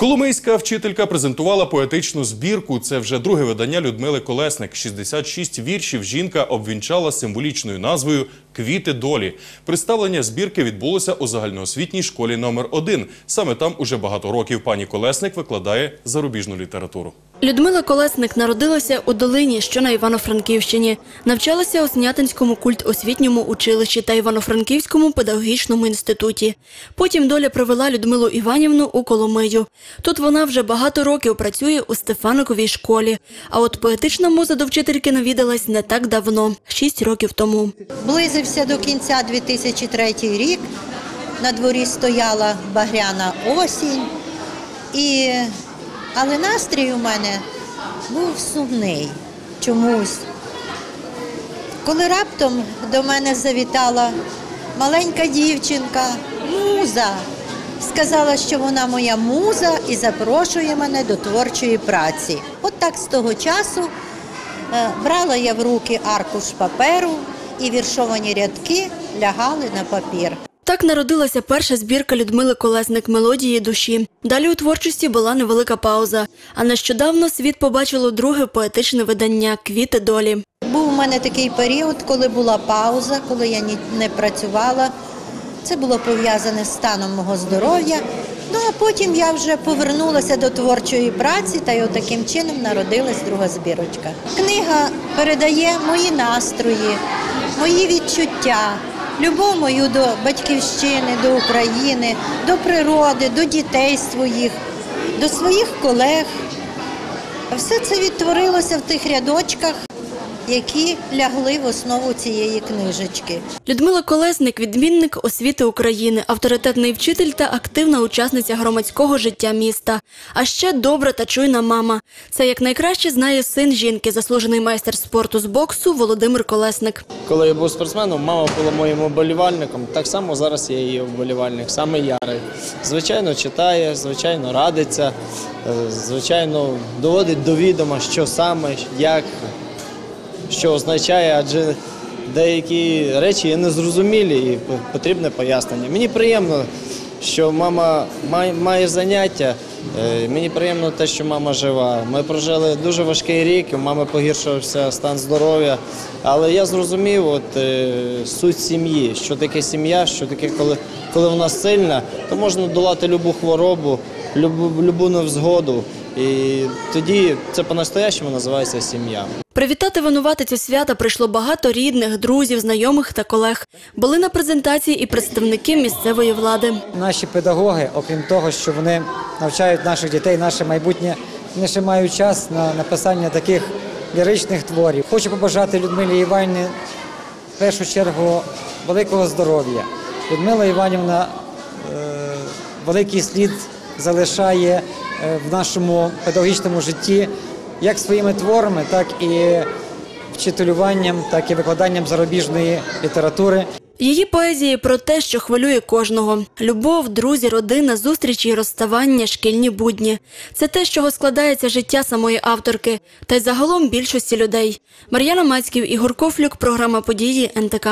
Коломийська вчителька презентувала поетичну збірку. Це вже друге видання Людмили Колесник. 66 віршів жінка обвінчала символічною назвою Квіти долі. Представлення збірки відбулося у загальноосвітній школі номер 1 Саме там уже багато років пані Колесник викладає зарубіжну літературу. Людмила Колесник народилася у Долині, що на Івано-Франківщині. Навчалася у Снятинському культосвітньому училищі та Івано-Франківському педагогічному інституті. Потім доля привела Людмилу Іванівну у Коломию. Тут вона вже багато років працює у Стефаниковій школі. А от поетична муза до вчительки навідалась не так давно, шість років тому. Близився до кінця 2003 рік. На дворі стояла багряна осінь. І... Але настрій у мене був сумний чомусь. Коли раптом до мене завітала маленька дівчинка, муза, сказала, що вона моя муза і запрошує мене до творчої праці. От так з того часу е, брала я в руки аркуш паперу і віршовані рядки лягали на папір. Так народилася перша збірка Людмили Колесник мелодії душі. Далі у творчості була невелика пауза. А нещодавно світ побачило друге поетичне видання Квіти долі. Був у мене такий період, коли була пауза, коли я не працювала. Це було пов'язане з станом мого здоров'я. Ну а потім я вже повернулася до творчої праці, та й от таким чином народилась друга збірочка. Книга передає мої настрої, мої відчуття, любов мою до батьківщини, до України, до природи, до дітей своїх, до своїх колег. Все це відтворилося в тих рядочках, які лягли в основу цієї книжечки. Людмила Колесник відмінник освіти України, авторитетний вчитель та активна учасниця громадського життя міста. А ще добра та чуйна мама. Це як найкраще знає син жінки, заслужений майстер спорту з боксу Володимир Колесник. Коли я був спортсменом, мама була моїм вболівальником. Так само зараз я її вболівальник, саме ярий. Звичайно, читає, звичайно, радиться, е, звичайно, доводить до відома, що саме, як, що означає, адже деякі речі є незрозумілі і потрібне пояснення. Мені приємно, що мама має, заняття. Е, Мені приємно те, що мама жива. Ми прожили дуже важкий рік, у мами погіршився стан здоров'я. Але я зрозумів от, е, суть сім'ї, що таке сім'я, що таке, коли, коли вона сильна, то можна долати любу хворобу, любу, любу невзгоду. І тоді це по-настоящему називається сім'я. Привітати винуватицю свята прийшло багато рідних, друзів, знайомих та колег. Були на презентації і представники місцевої влади. Наші педагоги, окрім того, що вони навчають наших дітей, наше майбутнє, вони ще мають час на написання таких ліричних творів. Хочу побажати Людмилі Іванівні в першу чергу великого здоров'я. Людмила Іванівна е, великий слід залишає в нашому педагогічному житті як своїми творами, так і вчителюванням, так і викладанням зарубіжної літератури. Її поезії про те, що хвилює кожного: любов, друзі, родина, зустрічі і розставання, шкільні будні. Це те, з чого складається життя самої авторки, та й загалом більшості людей. Мар'яна Мацьків, Ігор Кофлюк, програма події НТК.